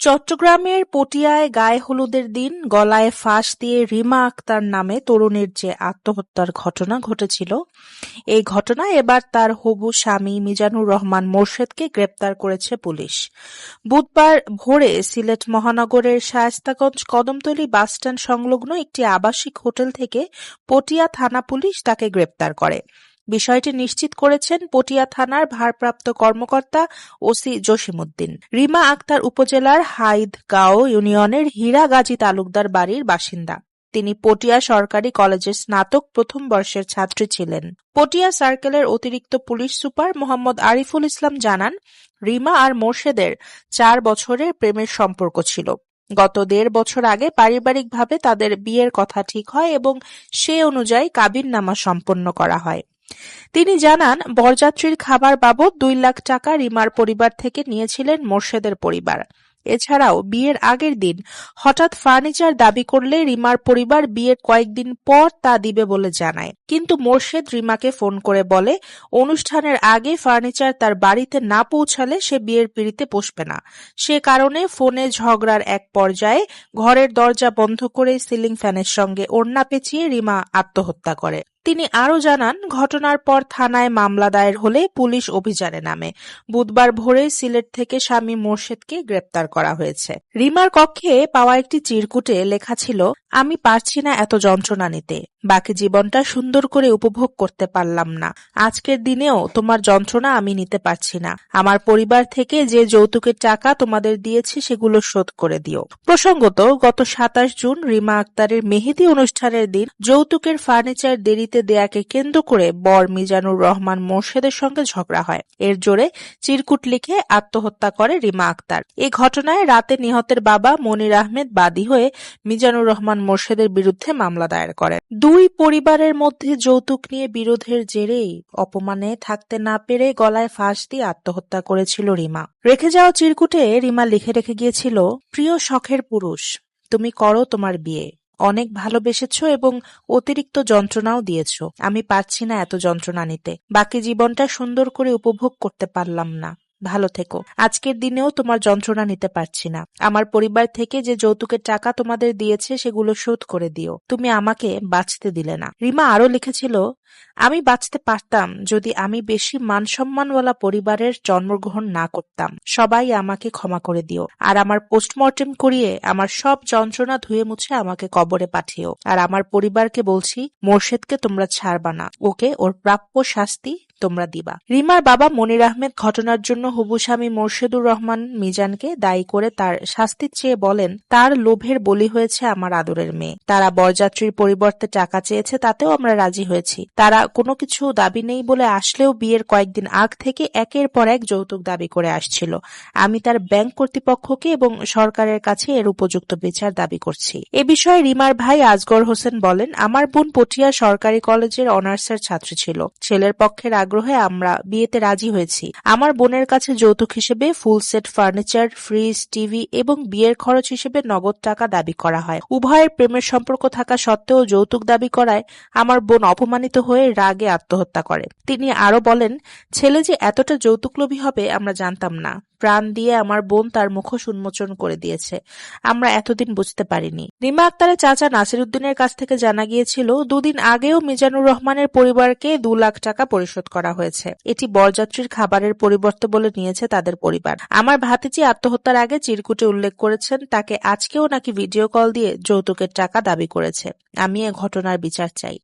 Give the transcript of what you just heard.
চট্টগ্রামের পটিয়ায় গায়ে হলুদের দিন গলায় ফাঁস দিয়ে রিমা আক্তার নামে তরুণীর যে আত্মহত্যার ঘটনা ঘটেছিল, এই ঘটনায় এবার তার হবু স্বামী মিজানুর রহমান মোরশেদকে গ্রেপ্তার করেছে পুলিশ। বুধবার ভোরে সিলেট মহানগরের শায়েস্তাগঞ্জ কদমতলী বাসস্ট্যান্ড সংলগ্ন একটি আবাসিক হোটেল থেকে পটিয়া থানা পুলিশ তাকে গ্রেপ্তার করে। বিষয়টি নিশ্চিত করেছেন পটিয়া থানার ভারপ্রাপ্ত কর্মকর্তা ওসি জসিমউদ্দিন। রিমা আক্তার উপজেলার হাইদগাঁও ইউনিয়নের হীরাগাজী তালুকদার বাড়ির বাসিন্দা। তিনি পটিয়া সরকারি কলেজের স্নাতক প্রথম বর্ষের ছাত্রী ছিলেন। পটিয়া সার্কেলের অতিরিক্ত পুলিশ সুপার মোহাম্মদ আরিফুল ইসলাম জানান, রিমা আর মোর্শেদের চার বছরের প্রেমের সম্পর্ক ছিল। গত দেড় বছর আগে পারিবারিকভাবে তাদের বিয়ের কথা ঠিক হয় এবং সে অনুযায়ী কাবিননামা সম্পন্ন করা হয়। তিনি জানান, বরযাত্রীর খাবার বাবদ দুই লাখ টাকা রিমার পরিবার থেকে নিয়েছিলেন মোরশেদের পরিবার। এছাড়াও বিয়ের আগের দিন হঠাৎ ফার্নিচার দাবি করলে রিমার পরিবার বিয়ের কয়েকদিন পর তা দিবে বলে জানায়। কিন্তু মোর্শেদ রিমাকে ফোন করে বলে, অনুষ্ঠানের আগে ফার্নিচার তার বাড়িতে না পৌঁছালে সে বিয়ের পিঁড়িতে বসবে না। সে কারণে ফোনে ঝগড়ার এক পর্যায়ে ঘরের দরজা বন্ধ করে সিলিং ফ্যানের সঙ্গে ওড়না পেঁচিয়ে রিমা আত্মহত্যা করে। তিনি আরও জানান, ঘটনার পর থানায় মামলা দায়ের হলে পুলিশ অভিযানে নামে। বুধবার ভোরে সিলেট থেকে স্বামী মোর্শেদকে গ্রেপ্তার করা হয়েছে। রিমার কক্ষে পাওয়া একটি চিরকুটে লেখা ছিল, আমি পারছি না এত যন্ত্রণা নিতে। বাকি জীবনটা সুন্দর করে উপভোগ করতে পারলাম না। আজকের দিনেও তোমার যন্ত্রণা আমি নিতে পারছি না। আমার পরিবার থেকে যে যৌতুকের টাকা তোমাদের দিয়েছি সেগুলো শোধ করে দিও। প্রসঙ্গত, গত সাতাশ জুন রিমা আক্তারের মেহেদি অনুষ্ঠানের দিন যৌতুকের ফার্নিচার দেরিতে দেয়াকে কেন্দ্র করে বর মিজানুর রহমান মোর্শেদের সঙ্গে ঝগড়া হয়। এর জোরে চিরকুট লিখে আত্মহত্যা করে রিমা আক্তার। এ ঘটনায় রাতে নিহতের বাবা মনির আহমেদ বাদী হয়ে মিজানুর রহমান মোরশেদের বিরুদ্ধে মামলা দায়ের করেন। দুই পরিবারের মধ্যে যৌতুক নিয়ে বিরোধের জেরেই অপমানে থাকতে না পেরে গলায় ফাঁস দিয়ে আত্মহত্যা করেছিল রিমা। রেখে যাওয়া চিরকুটে রিমা লিখে রেখে গিয়েছিল, প্রিয় শখের পুরুষ, তুমি করো তোমার বিয়ে। অনেক ভালোবেসেছ এবং অতিরিক্ত যন্ত্রণাও দিয়েছ। আমি পারছি না এত যন্ত্রণা নিতে। বাকি জীবনটা সুন্দর করে উপভোগ করতে পারলাম না। ভালো থেকো। আজকের দিনেও তোমার যন্ত্রণা নিতে পারছি না। আমার পরিবার থেকে যে যৌতুকের টাকা তোমাদের দিয়েছে সেগুলো শোধ করে দিও। তুমি আমাকে বাঁচতে দিলে না। রিমা আরও লিখেছিল, আমি বাঁচতে পারতাম যদি আমি বেশি মানসম্মানওয়ালা পরিবারের জন্মগ্রহণ না করতাম। সবাই আমাকে ক্ষমা করে দিও। আর আমার পোস্টমর্টেম করিয়ে আমার সব যন্ত্রণা ধুয়ে মুছে আমাকে কবরে পাঠিও। আর আমার পরিবারকে বলছি, মোরশেদকে তোমরা ছাড়বা না। ওকে ওর প্রাপ্য শাস্তি তোমরা দিবা। রিমার বাবা মনির আহমেদ ঘটনার জন্য হবু স্বামী মোরশেদুর রহমান মিজানকে দায়ী করে তার শাস্তির চেয়ে বলেন, তার লোভের বলি হয়েছে আমার আদরের মেয়ে। তারা বরযাত্রীর পরিবর্তে টাকা চেয়েছে তাতেও আমরা রাজি হয়েছি। তারা কোনো কিছু দাবি নেই বলে আসলেও বিয়ের কয়েকদিন আগ থেকে একের পর এক যৌতুক দাবি করে আসছিল। আমি তার ব্যাংক কর্তৃপক্ষকে এবং সরকারের কাছে এর উপযুক্ত বিচার দাবি করছি। এ বিষয়ে রিমার ভাই আজগর হোসেন বলেন, আমার বোন পটিয়া সরকারি কলেজের অনার্সের ছাত্রী ছিল। ছেলের পক্ষের আগ্রহে আমরা বিয়েতে রাজি হয়েছি। আমার বোনের কাছে যৌতুক হিসেবে full set furniture, fridge, TV এবং বিয়ের খরচ হিসেবে নগদ টাকা দাবি করা হয়। উভয়ের প্রেমের সম্পর্ক থাকা সত্ত্বেও যৌতুক দাবি করায় আমার বোন অপমানিত হয়ে রাগে আত্মহত্যা করে। তিনি আরও বলেন, ছেলে যে এতটা যৌতুক যৌতুকলোভী হবে আমরা জানতাম না। প্রাণ দিয়ে আমার বোন তার মুখোশ উন্মোচন করে দিয়েছে। আমরা এতদিন বুঝতে পারিনি। রিমা আক্তারের চাচা নাসির উদ্দিনের কাছ থেকে জানা গিয়েছিল, দুদিন আগেও মিজানুর রহমানের পরিবারকে দু লাখ টাকা পরিশোধ করা হয়েছে। এটি বরযাত্রীর খাবারের পরিবর্তে বলে নিয়েছে তাদের পরিবার। আমার ভাতিজি আত্মহত্যার আগে চিরকুটে উল্লেখ করেছেন, তাকে আজকেও নাকি ভিডিও কল দিয়ে যৌতুকের টাকা দাবি করেছে। আমি এ ঘটনার বিচার চাই।